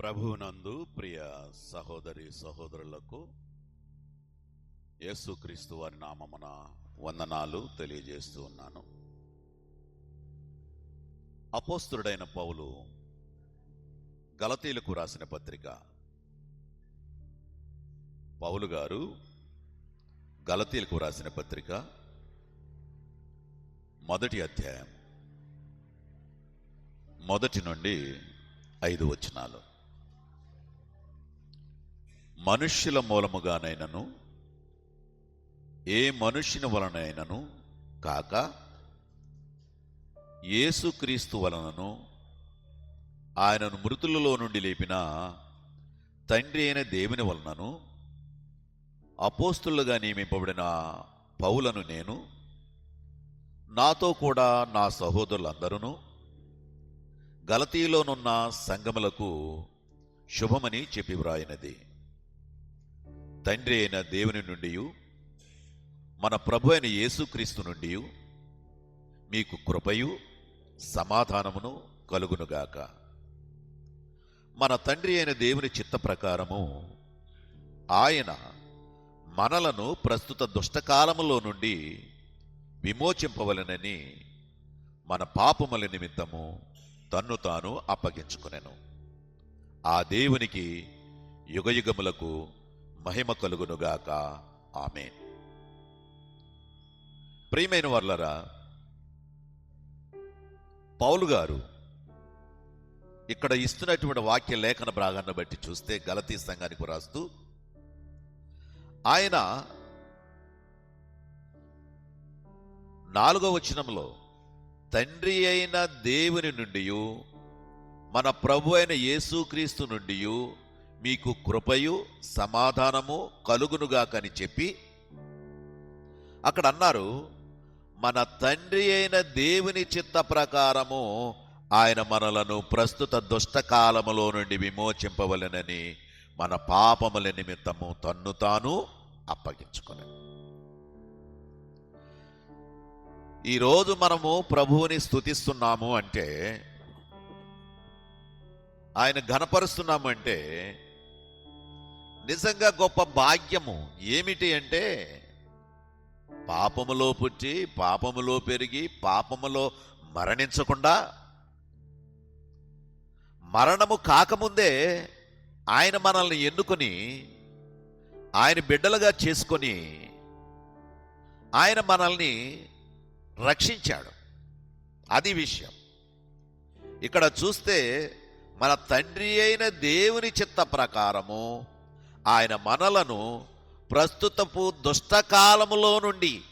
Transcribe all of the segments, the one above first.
ప్రభువునందు ప్రియ సహోదరి సహోదరులకు యేసుక్రీస్తు వారి నామమున వందనాలు తెలియజేస్తూ ఉన్నాను. అపోస్తుడైన పౌలు గలతీలకు రాసిన పత్రిక. పౌలు గారు గలతీలకు రాసిన పత్రిక మొదటి అధ్యాయం. మొదటి నుండి ఐదు వచనాలు. మనుష్యుల మూలముగానైనను ఏ మనుష్యుని వలనైనను కాక యేసుక్రీస్తు వలనను ఆయనను మృతులలో నుండి లేపిన తండ్రి అయిన దేవుని వలనను అపోస్తులుగా నియమింపబడిన పౌలను నేను నాతో కూడా నా సహోదరులందరూ గలతీలోనున్న సంగములకు శుభమని చెప్పి వ్రాయినది. తండ్రి అయిన దేవుని నుండి మన ప్రభు అయిన యేసుక్రీస్తు నుండి మీకు కృపయు సమాధానమును కలుగునుగాక. మన తండ్రి అయిన దేవుని చిత్త ప్రకారము ఆయన మనలను ప్రస్తుత దుష్టకాలములో నుండి విమోచింపవలనని మన పాపముల నిమిత్తము తన్ను తాను అప్పగించుకునెను. ఆ దేవునికి యుగయుగములకు మహిమ కలుగునుగాక. ఆమె ప్రియమైన వర్లరా పౌలు గారు ఇక్కడ ఇస్తున్నటువంటి వాక్య లేఖన భాగాన్ని బట్టి చూస్తే గలతీ సంఘానికి రాస్తూ ఆయన నాలుగో వచనంలో తండ్రి అయిన దేవుని నుండి మన ప్రభు అయిన యేసుక్రీస్తు నుండి మీకు కృపయు సమాధానము కలుగునుగాకని చెప్పి అక్కడ అన్నారు మన తండ్రి అయిన దేవుని చిత్త ప్రకారము ఆయన మనలను ప్రస్తుత దుష్టకాలములో నుండి విమోచింపవలెనని మన పాపముల నిమిత్తము తన్ను తాను అప్పగించుకుని. ఈరోజు మనము ప్రభువుని స్తుతిస్తున్నాము అంటే ఆయన ఘనపరుస్తున్నాము అంటే నిజంగా గొప్ప భాగ్యము ఏమిటి అంటే పాపములో పుట్టి పాపములో పెరిగి పాపములో మరణించకుండా మరణము కాకముందే ఆయన మనల్ని ఎన్నుకొని ఆయన బిడ్డలుగా చేసుకొని ఆయన మనల్ని రక్షించాడు. అది విషయం. ఇక్కడ చూస్తే మన తండ్రి అయిన దేవుని చిత్త ప్రకారము ఆయన మనలను ప్రస్తుతపు దుష్టకాలములో నుండి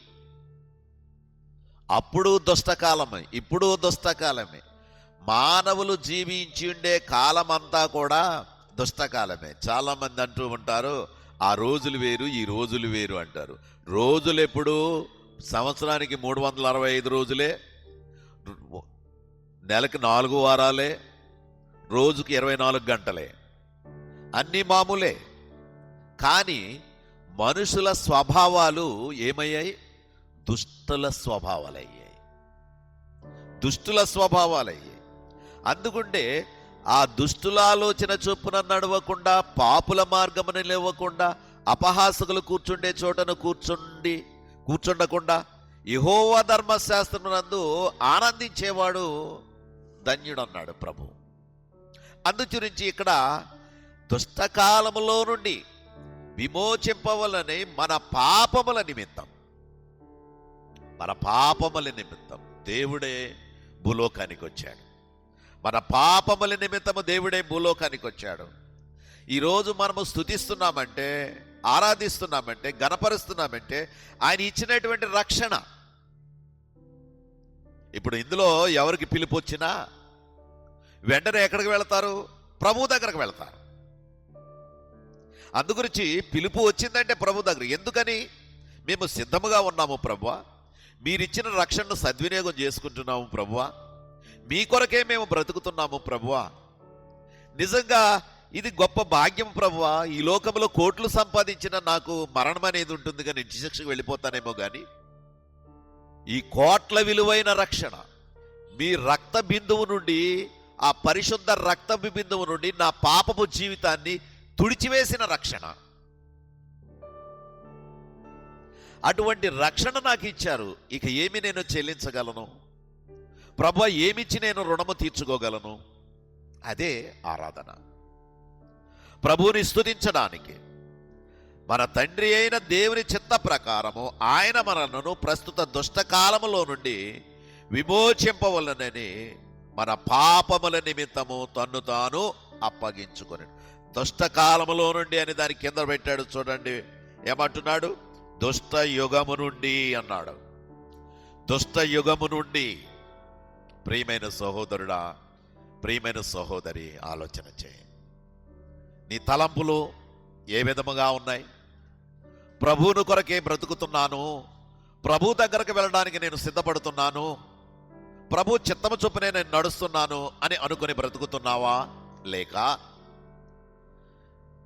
అప్పుడు దుష్టకాలమే ఇప్పుడు దుష్టకాలమే మానవులు జీవించి ఉండే కాలమంతా కూడా దుష్టకాలమే. చాలామంది అంటూ ఉంటారు ఆ రోజులు వేరు ఈ రోజులు వేరు అంటారు. రోజులు ఎప్పుడు సంవత్సరానికి మూడు వందల అరవై ఐదు రోజులే? నెలకి నాలుగు వారాలే? రోజుకి ఇరవై నాలుగు గంటలే? అన్నీ మామూలే. కానీ మనుషుల స్వభావాలు ఏమయ్యాయి? దుష్టుల స్వభావాలయ్యాయి. దుష్టుల స్వభావాలయ్యాయి. అందుకుంటే ఆ దుష్టుల ఆలోచన చొప్పున నడవకుండా పాపుల మార్గమును లేవకుండా అపహాసకులు కూర్చుండే చోటను కూర్చుండి కూర్చుండకుండా యహోవ ధర్మశాస్త్రమునందు ఆనందించేవాడు ధన్యుడన్నాడు ప్రభు. అందుచురించి ఇక్కడ దుష్టకాలములో నుండి విమోచింపవలని మన పాపముల నిమిత్తం. మన పాపముల నిమిత్తం దేవుడే భూలోకానికి వచ్చాడు మన పాపముల నిమిత్తము దేవుడే భూలోకానికి వచ్చాడు ఈరోజు మనము స్థుతిస్తున్నామంటే ఆరాధిస్తున్నామంటే గణపరుస్తున్నామంటే ఆయన ఇచ్చినటువంటి రక్షణ. ఇప్పుడు ఇందులో ఎవరికి పిలుపు వచ్చినా వెంటనే ఎక్కడికి వెళతారు? ప్రభు దగ్గరకు వెళతారు. అందుగురించి పిలుపు వచ్చిందంటే ప్రభు దగ్గర. ఎందుకని? మేము సిద్ధముగా ఉన్నాము ప్రభువ. మీరిచ్చిన రక్షణను సద్వినియోగం చేసుకుంటున్నాము ప్రభువ. మీ కొరకే మేము బ్రతుకుతున్నాము ప్రభువ. నిజంగా ఇది గొప్ప భాగ్యం ప్రభువ. ఈ లోకంలో కోట్లు సంపాదించిన నాకు మరణం అనేది ఉంటుంది కానీ శిక్షకు వెళ్ళిపోతానేమో కానీ ఈ కోట్ల విలువైన రక్షణ మీ రక్త బిందువు నుండి ఆ పరిశుద్ధ రక్త బిందువు నుండి నా పాపపు జీవితాన్ని తుడిచివేసిన రక్షణ. అటువంటి రక్షణ నాకు ఇచ్చారు. ఇక ఏమి నేను చెల్లించగలను? ప్రభు ఏమిచ్చి నేను రుణము తీర్చుకోగలను? అదే ఆరాధన. ప్రభువుని స్థుతించడానికి మన తండ్రి అయిన దేవుని చిత్త ప్రకారము ఆయన మనలను ప్రస్తుత దుష్టకాలములో నుండి విమోచింపవలనని మన పాపముల నిమిత్తము తన్ను తాను అప్పగించుకొని దుష్టకాలములో నుండి అని దాని కింద పెట్టాడు చూడండి. ఏమంటున్నాడు? దుష్ట యుగము నుండి అన్నాడు. దుష్ట యుగము నుండి. ప్రియమైన సహోదరుడా ప్రియమైన సహోదరి ఆలోచన చేయి. నీ తలంపులు ఏ విధముగా ఉన్నాయి? ప్రభువును కొరకే బ్రతుకుతున్నాను. ప్రభు దగ్గరకు వెళ్ళడానికి నేను సిద్ధపడుతున్నాను. ప్రభు చిత్తము చొప్పునే నేను నడుస్తున్నాను అని అనుకుని బ్రతుకుతున్నావా? లేక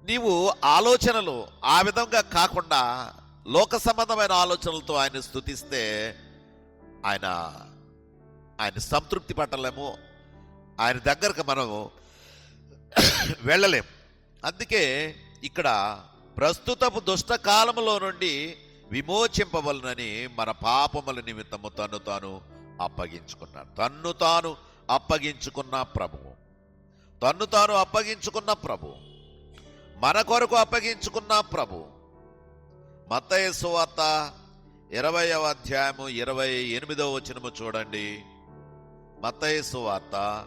నీవు ఆలోచనలు ఆ విధంగా కాకుండా లోక సంబంధమైన ఆలోచనలతో ఆయన స్థుతిస్తే ఆయన ఆయన సంతృప్తి పట్టలేము. ఆయన దగ్గరకు మనము వెళ్ళలేము అందుకే ఇక్కడ ప్రస్తుతపు దుష్టకాలములో నుండి విమోచింపవలనని మన పాపముల నిమిత్తము తను తాను అప్పగించుకున్నాడు. తన్ను తాను అప్పగించుకున్న ప్రభువు. తన్ను తాను అప్పగించుకున్న ప్రభువు. మన కొరకు అప్పగించుకున్న ప్రభు. మత్తయి సువార్త ఇరవయవ అధ్యాయము ఇరవై ఎనిమిదవ వచనము చూడండి. మత్తయి సువార్త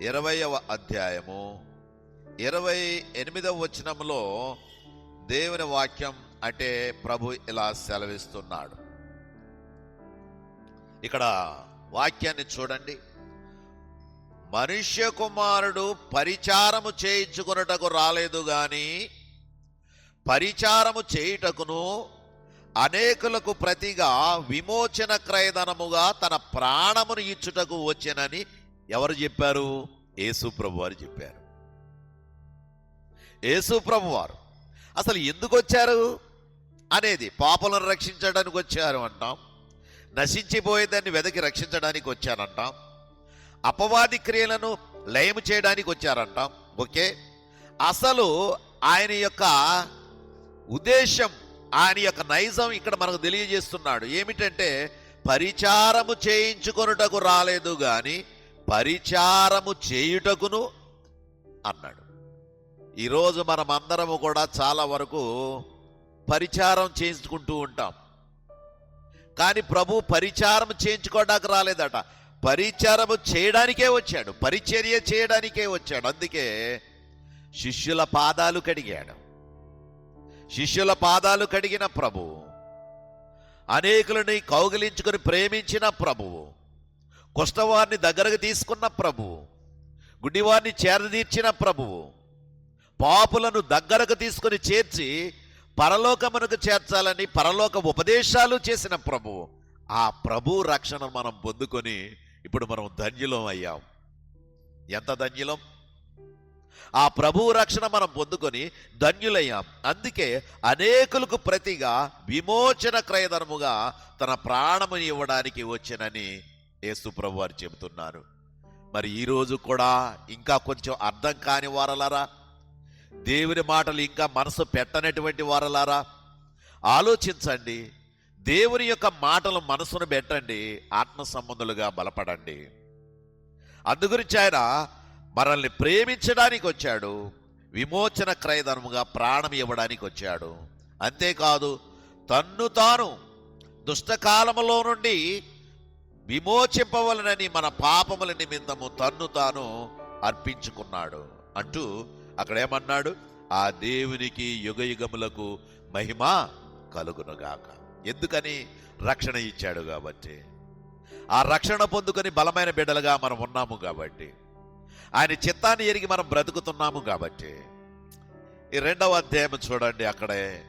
ఇరవయవ అధ్యాయము ఇరవై ఎనిమిదవ వచనంలో దేవుని వాక్యం అంటే ప్రభు ఇలా సెలవిస్తున్నాడు. ఇక్కడ వాక్యాన్ని చూడండి. మనుష్య కుమారుడు పరిచారము చేయించుకున్నటకు రాలేదు గాని పరిచారము చేయుటకును అనేకులకు ప్రతిగా విమోచన క్రయధనముగా తన ప్రాణమును ఇచ్చుటకు వచ్చెనని ఎవరు చెప్పారు? యేసుప్రభు వారు చెప్పారు. యేసుప్రభు వారు. అసలు ఎందుకు వచ్చారు? అనేది పాపలను రక్షించడానికి వచ్చారు అంటాం. నశించిపోయేదాన్ని వెదకి రక్షించడానికి వచ్చారంటాం. అపవాది క్రియలను లయము చేయడానికి వచ్చారంటాం. ఓకే? అసలు ఆయన యొక్క ఉద్దేశం ఆయన యొక్క నైజం ఇక్కడ మనకు తెలియజేస్తున్నాడు. ఏమిటంటే పరిచారము చేయించుకొనుటకు రాలేదు గాని పరిచారము చేయుటకును అన్నాడు. ఈరోజు మనం అందరము కూడా చాలా వరకు పరిచారం చేయించుకుంటూ ఉంటాం. కానీ ప్రభు పరిచారం చేయించుకోవడానికి రాలేదట. పరిచారము చేయడానికే వచ్చాడు పరిచర్య చేయడానికే వచ్చాడు. అందుకే శిష్యుల పాదాలు కడిగాడు. శిష్యుల పాదాలు కడిగిన ప్రభువు అనేకులని కౌగిలించుకుని ప్రేమించిన ప్రభువు కుష్ఠవారిని దగ్గరకు తీసుకున్న ప్రభువు గుడ్డివారిని చేరదీర్చిన ప్రభువు పాపులను దగ్గరకు తీసుకుని చేర్చి పరలోకమునకు చేర్చాలని పరలోక ఉపదేశాలు చేసిన ప్రభువు ఆ ప్రభు రక్షణ మనం పొందుకొని ఇప్పుడు మనం ధన్యులం అయ్యాం. ఎంత ధన్యులం? ఆ ప్రభువు రక్షణ మనం పొందుకొని ధన్యులయ్యాం. అందుకే అనేకులకు ప్రతిగా విమోచన క్రయధనముగా తన ప్రాణము ఇవ్వడానికి వచ్చినని యేసు ప్రభు వారు చెబుతున్నారు. మరి ఈ రోజు కూడా ఇంకా కొంచెం అర్థం కాని వారలారా? దేవుని మాటలు ఇంకా మనసు పెట్టనటువంటి వారలారా? ఆలోచించండి. దేవుని యొక్క మాటలు మనసును పెట్టండి ఆత్మ సంబంధులుగా బలపడండి. అందుగురించి ఆయన మనల్ని ప్రేమించడానికి వచ్చాడు విమోచన క్రయధనముగా ప్రాణం ఇవ్వడానికి వచ్చాడు. అంతేకాదు తన్ను తాను దుష్టకాలములో నుండి విమోచింపవలనని మన పాపముల నిమిత్తము తన్ను తాను అర్పించుకున్నాడు. అంటూ అక్కడేమన్నాడు ఆ దేవునికి యుగయుగములకు మహిమ కలుగునుగాక. ఎందుకని? రక్షణ ఇచ్చాడు కాబట్టి. ఆ రక్షణ పొందుకొని బలమైన బిడ్డలుగా మనం ఉన్నాము కాబట్టి. ఆయన చిత్తాన్ని ఎరిగి మనం బ్రతుకుతున్నాము కాబట్టి. ఈ రెండవ అధ్యాయం చూడండి అక్కడే.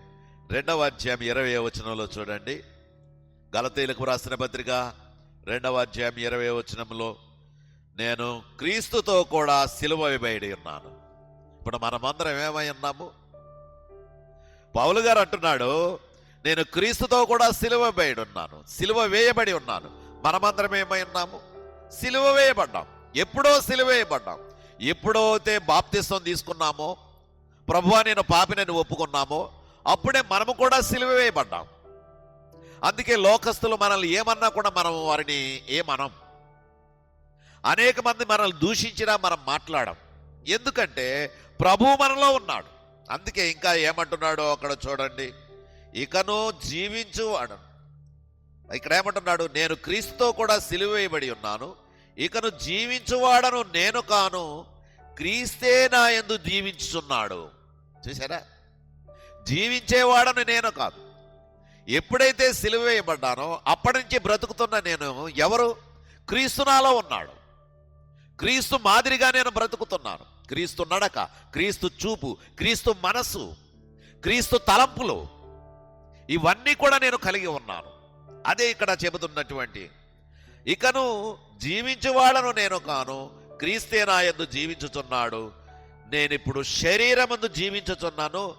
రెండవ అధ్యాయం ఇరవై వచనంలో చూడండి. గలతీలకు రాసిన పత్రిక. రెండవ అధ్యాయం ఇరవై వచనంలో నేను క్రీస్తుతో కూడా సిలువ వేయబడి ఉన్నాను. ఇప్పుడు మనమందరం ఏమై ఉన్నాము? పౌలు గారు అంటున్నాడు నేను క్రీస్తుతో కూడా సిలువ వేయడి ఉన్నాను. సిలువ వేయబడి ఉన్నాను. మనమందరం ఏమై ఉన్నాము? సిలువ వేయబడ్డాం. ఎప్పుడో సిలువేయబడ్డాం ఎప్పుడో అయితే బాప్తిస్వం తీసుకున్నామో ప్రభువా నేను పాపినని ఒప్పుకున్నామో అప్పుడే మనము కూడా సిలువ వేయబడ్డాం. అందుకే లోకస్తులు మనల్ని ఏమన్నా కూడా మనం వారిని ఏమనం. అనేక మంది మనల్ని దూషించినా మనం మాట్లాడం. ఎందుకంటే ప్రభు మనలో ఉన్నాడు. అందుకే ఇంకా ఏమంటున్నాడో అక్కడ చూడండి. ఇకను జీవించువాడు. ఇక్కడ ఏమంటున్నాడు? నేను క్రీస్తుతో కూడా సిలువ వేయబడి ఉన్నాను. ఇకను జీవించువాడను నేను కాను. క్రీస్తే నా ఎందు జీవించుచున్నాడు చూసారా జీవించేవాడను నేను కాదు. ఎప్పుడైతే సిలువ వేయబడ్డానో అప్పటి నుంచి బ్రతుకుతున్న నేను ఎవరు? క్రీస్తు నాలో ఉన్నాడు. క్రీస్తు మాదిరిగా నేను బ్రతుకుతున్నాను. క్రీస్తు నడక క్రీస్తు చూపు క్రీస్తు మనసు క్రీస్తు తలంపులు ఇవన్నీ కూడా నేను కలిగి ఉన్నాను. అదే ఇక్కడ చెబుతున్నటువంటి ఇకను జీవించువాడను నేను కాను క్రీస్తే నా యందు జీవించుచున్నాడు. నేనిప్పుడు శరీరమందు జీవించుచున్నాను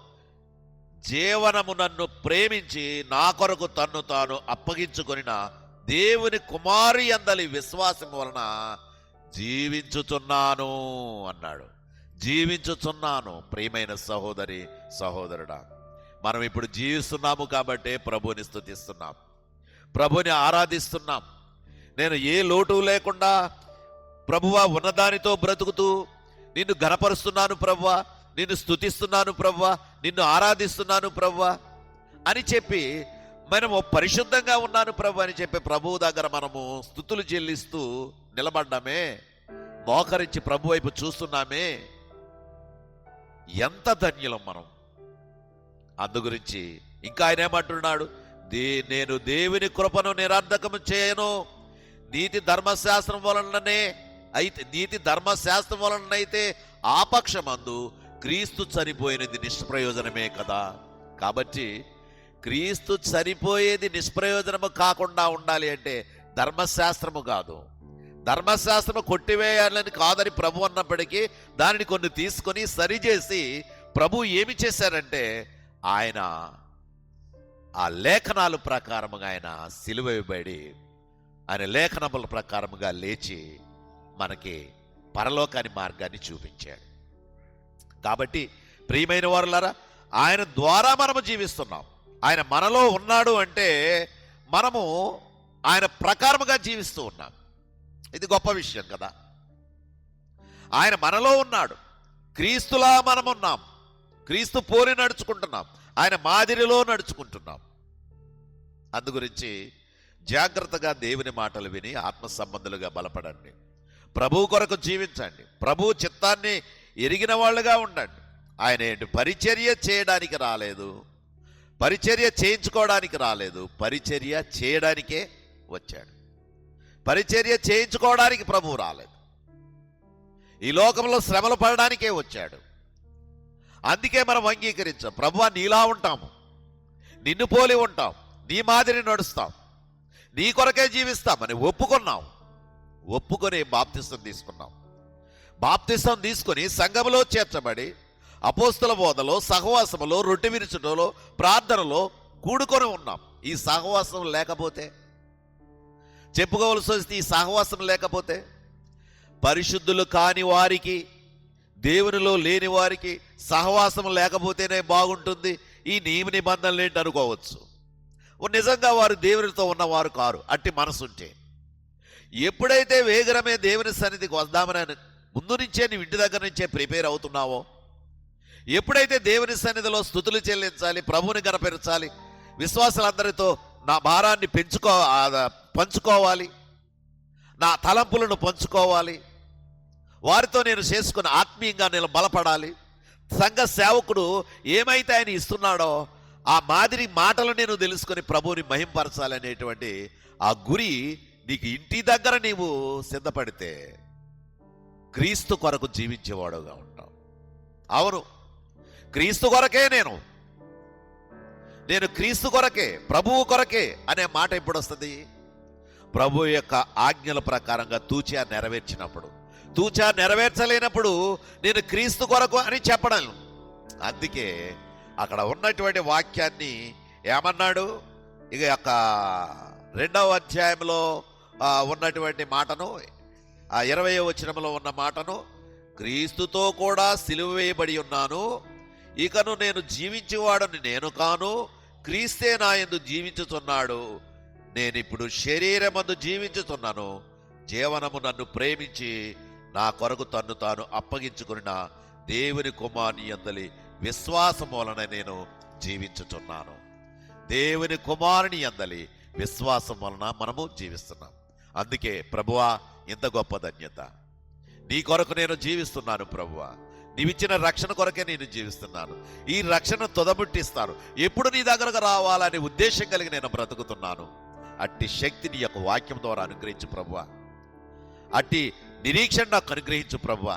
జీవనము నన్ను ప్రేమించి నా కొరకు తన్ను తాను అప్పగించుకొనిన దేవుని కుమారి అందలి విశ్వాసం వలన జీవించుచున్నాను అన్నాడు. జీవించుచున్నాను ప్రియమైన సహోదరి సహోదరుడా. మనం ఇప్పుడు జీవిస్తున్నాము కాబట్టే ప్రభుని స్థుతిస్తున్నాం ప్రభుని ఆరాధిస్తున్నాం. నేను ఏ లోటు లేకుండా ప్రభువా ఉన్నదానితో బ్రతుకుతూ నిన్ను గనపరుస్తున్నాను ప్రభువా నిన్ను స్తుతిస్తున్నాను ప్రభువా నిన్ను ఆరాధిస్తున్నాను ప్రభువ అని చెప్పి మనము పరిశుద్ధంగా ఉన్నాను ప్రభు అని చెప్పి ప్రభువు దగ్గర మనము స్థుతులు చెల్లిస్తూ నిలబడ్డామే మోకరించి ప్రభు వైపు చూస్తున్నామే. ఎంత ధన్యులం మనం. అందు గురించి ఇంకా ఆయన ఏమంటున్నాడు? దే నేను దేవుని కృపను నిరర్ధకము చేయను. నీతి ధర్మశాస్త్రం వలననే అయితే నీతి ధర్మశాస్త్రం వలనైతే ఆపక్షమందు క్రీస్తు చనిపోయినది నిష్ప్రయోజనమే కదా. కాబట్టి క్రీస్తు చనిపోయేది నిష్ప్రయోజనము కాకుండా ఉండాలి అంటే ధర్మశాస్త్రము కాదు. ధర్మశాస్త్రము కొట్టివేయాలని కాదని ప్రభు అన్నప్పటికీ దానిని కొన్ని తీసుకొని సరిచేసి ప్రభు ఏమి చేశారంటే ఆయన ఆ లేఖనాలు ప్రకారముగా ఆయన సిలువబడి ఆయన లేఖనముల ప్రకారముగా లేచి మనకి పరలోకాని మార్గాన్ని చూపించాడు. కాబట్టి ప్రియమైన వారులారా ఆయన ద్వారా మనము జీవిస్తున్నాం. ఆయన మనలో ఉన్నాడు అంటే మనము ఆయన ప్రకారముగా జీవిస్తూ ఉన్నాం. ఇది గొప్ప విషయం కదా. ఆయన మనలో ఉన్నాడు. క్రీస్తులా మనమున్నాం. క్రీస్తు పోలి నడుచుకుంటున్నాం. ఆయన మాదిరిలో నడుచుకుంటున్నాం. అందుగురించి జాగ్రత్తగా దేవుని మాటలు విని ఆత్మ సంబంధులుగా బలపడండి. ప్రభు కొరకు జీవించండి. ప్రభు చిత్తాన్ని ఎరిగిన వాళ్ళుగా ఉండండి. ఆయన ఏంటి? పరిచర్య చేయడానికి రాలేదు. పరిచర్య చేయించుకోవడానికి రాలేదు. పరిచర్య చేయడానికే వచ్చాడు. పరిచర్య చేయించుకోవడానికి ప్రభు రాలేదు. ఈ లోకంలో శ్రమలు పడడానికే వచ్చాడు. అందుకే మనం అంగీకరించాం. ప్రభు నీలా ఉంటాము. నిన్ను పోలి ఉంటాం. నీ మాదిరి నడుస్తాం. నీ కొరకే జీవిస్తామని ఒప్పుకున్నాం. ఒప్పుకొని బాప్తిసం తీసుకున్నాం. బాప్తిసం తీసుకొని సంఘములో చేర్చబడి అపోస్తుల బోధలో సహవాసములో రొట్టె విరుచుటలో ప్రార్థనలో కూడుకొని ఉన్నాం. ఈ సహవాసం లేకపోతే? చెప్పుకోవలసి వస్తే ఈ సహవాసం లేకపోతే? పరిశుద్ధులు కాని వారికి దేవునిలో లేని వారికి సహవాసం లేకపోతేనే బాగుంటుంది. ఈ నియమ నిబంధనలు ఏంటి అనుకోవచ్చు. నిజంగా వారు దేవునితో ఉన్నవారు కారు అట్టి మనసుంటే. ఎప్పుడైతే వేగరమే దేవుని సన్నిధికి వద్దామని ముందు నుంచే నీ ఇంటి దగ్గర నుంచే ప్రిపేర్ అవుతున్నావో ఎప్పుడైతే దేవుని సన్నిధిలో స్థుతులు చెల్లించాలి ప్రభుని గనపెరచాలి విశ్వాసులందరితో నా భారాన్ని పెంచుకో పంచుకోవాలి నా తలంపులను పంచుకోవాలి వారితో నేను చేసుకుని ఆత్మీయంగా నేను బలపడాలి. సంఘ సేవకుడు ఏమైతే ఆయన ఇస్తున్నాడో ఆ మాదిరి మాటలు నేను తెలుసుకొని ప్రభువుని మహింపరచాలి అనేటువంటి ఆ గురి నీకు ఇంటి దగ్గర నీవు సిద్ధపడితే క్రీస్తు కొరకు జీవించేవాడుగా ఉంటావు. అవును. క్రీస్తు కొరకే నేను. నేను క్రీస్తు కొరకే ప్రభువు కొరకే అనే మాట ఎప్పుడు వస్తుంది ప్రభు యొక్క ఆజ్ఞల ప్రకారంగా తూచా నెరవేర్చినప్పుడు. తూచా నెరవేర్చలేనప్పుడు నేను క్రీస్తు కొరకు అని చెప్పడం. అందుకే అక్కడ ఉన్నటువంటి వాక్యాన్ని ఏమన్నాడు? ఇక యొక్క రెండవ అధ్యాయంలో ఉన్నటువంటి మాటను ఆ ఇరవై వచనంలో ఉన్న మాటను క్రీస్తుతో కూడా సిలువ వేయబడి ఉన్నాను. ఇకను నేను జీవించేవాడని నేను కాను. క్రీస్తే నా యందు జీవించుతున్నాడు. నేనిప్పుడు శరీరమందు జీవించుతున్నాను. జీవనము నన్ను ప్రేమించి నా కొరకు తన్ను తాను అప్పగించుకున్న దేవుని కుమారుని అందలి విశ్వాసం వలన నేను జీవించుచున్నాను. దేవుని కుమారుని అందలి విశ్వాసం వలన మనము జీవిస్తున్నాం. అందుకే ప్రభువా ఇంత గొప్ప ధన్యత. నీ కొరకు నేను జీవిస్తున్నాను ప్రభువా. నీవిచ్చిన రక్షణ కొరకే నేను జీవిస్తున్నాను. ఈ రక్షణ తొదముట్టిస్తాను ఎప్పుడు నీ దగ్గరకు రావాలనే ఉద్దేశం కలిగి నేను బ్రతుకుతున్నాను. అట్టి శక్తిని యొక్క వాక్యం ద్వారా అనుగ్రహించు ప్రభువా. అట్టి నిరీక్షణ నాకు అనుగ్రహించు ప్రభువ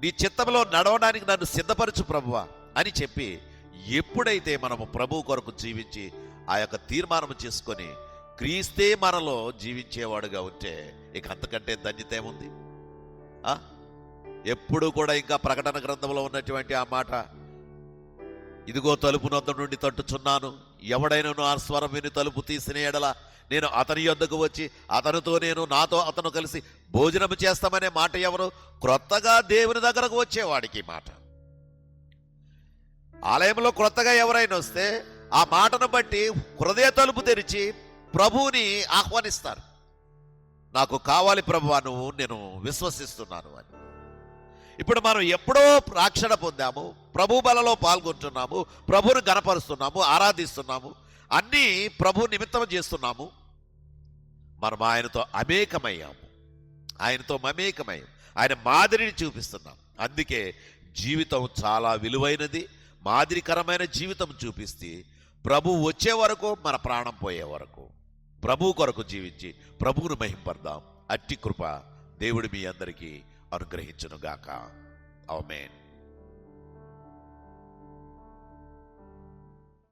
నీ చిత్తంలో నడవడానికి నన్ను సిద్ధపరచు ప్రభువ అని చెప్పి ఎప్పుడైతే మనము ప్రభు కొరకు జీవించి ఆ యొక్క తీర్మానం చేసుకొని క్రీస్తే మనలో జీవించేవాడుగా ఉంటే ఇక అంతకంటే ధన్యత ఏముంది ఆ? ఎప్పుడు కూడా ఇంకా ప్రకటన గ్రంథంలో ఉన్నటువంటి ఆ మాట ఇదిగో తలుపు నొద్ద నుండి తట్టుచున్నాను ఎవడైనా ఆ స్వరం విని తలుపు తీసిన ఎడల నేను అతని యొద్దకు వచ్చి అతనితో నేను నాతో అతను కలిసి భోజనం చేస్తామనే మాట ఎవరు? క్రొత్తగా దేవుని దగ్గరకు వచ్చేవాడికి మాట. ఆలయంలో క్రొత్తగా ఎవరైనా వస్తే ఆ మాటను బట్టి హృదయ తలుపు తెరిచి ప్రభువుని ఆహ్వానిస్తారు. నాకు కావాలి ప్రభు నువ్వు నేను విశ్వసిస్తున్నాను అని. ఇప్పుడు మనం ఎప్పుడో రక్షణ పొందాము ప్రభు బలలో పాల్గొంటున్నాము ప్రభుని గనపరుస్తున్నాము ఆరాధిస్తున్నాము అన్నీ ప్రభు నిమిత్తం చేస్తున్నాము. మనం ఆయనతో అమేకమయ్యాము. ఆయనతో మమేకమయ్యాం ఆయన మాదిరిని చూపిస్తున్నాం. అందుకే జీవితం చాలా విలువైనది మాదిరికరమైన జీవితం చూపిస్తే ప్రభు వచ్చే వరకు మన ప్రాణం పోయే వరకు ప్రభు కొరకు జీవించి ప్రభువును మహింపర్దాం అట్టి కృప దేవుడు మీ అందరికీ అనుగ్రహించునుగాక. అవమేన్